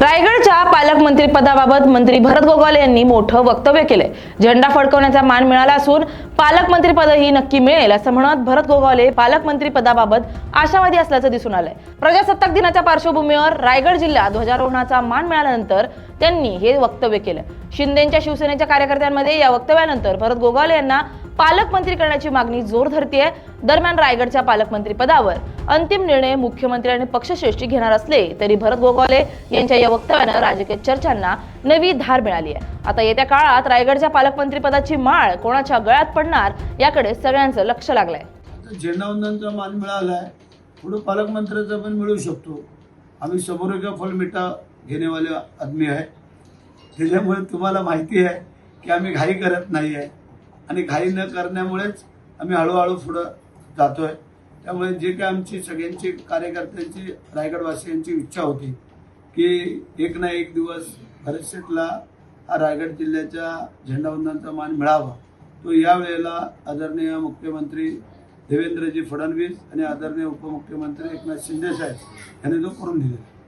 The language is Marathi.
रायगडच्या पालकमंत्रीपदाबाबत मंत्री भरत गोगावले यांनी मोठं वक्तव्य केलंय. झेंडा फडकवण्याचा मान मिळाला असून पालकमंत्रीपदही नक्की मिळेल असं म्हणत भरत गोगावले पालकमंत्री पदाबाबत आशावादी असल्याचं दिसून आलंय. प्रजासत्ताक दिनाच्या पार्श्वभूमीवर रायगड जिल्ह्यात ध्वजारोहणाचा मान मिळाल्यानंतर त्यांनी हे वक्तव्य केलं. शिंदेच्या शिवसेनेच्या कार्यकर्त्यांमध्ये या वक्तव्यानंतर भरत गोगावले यांना पालकमंत्री करण्याची मागणी जोर धरतीये. दरम्यान रायगडच्या पालकमंत्री पदावर अंतिम निर्णय मुख्यमंत्री आणि पक्षश्रेष्ठी घेणार असले तरी भरत गोगावले यांच्या या वक्तव्यानं राजकीय चर्चांना नवी धार मिळाली आहे आता येत्या काळात रायगडच्या पालकमंत्री पदाची माळ कोणाच्या गळ्यात पडणार याकडे सगळ्यांचं लक्ष लागलंय. तर मान मिळालाय. पुढे पालकमंत्र्याचा पण मिळू शकतो. आम्ही समोर का फल मिठा घेणेवाले आदमी आहे. त्याच्यामुळे तुम्हाला माहिती आहे की आम्ही घाई करत नाही आहे आणि घाई न करण्यामुळेच आम्ही हळूहळू पुढं जातो आहे त्यामुळे जे काय आमची सगळ्यांची कार्यकर्त्यांची रायगडवासियांची इच्छा होती की एक ना एक दिवस भरतशेठला हा रायगड जिल्ह्याच्या झेंडावंदनाचा मान मिळावा. तो यावेळेला आदरणीय मुख्यमंत्री देवेंद्रजी फडणवीस आणि आदरणीय उपमुख्यमंत्री एकनाथ शिंदेसाहेब यांनी तो करून दिलेला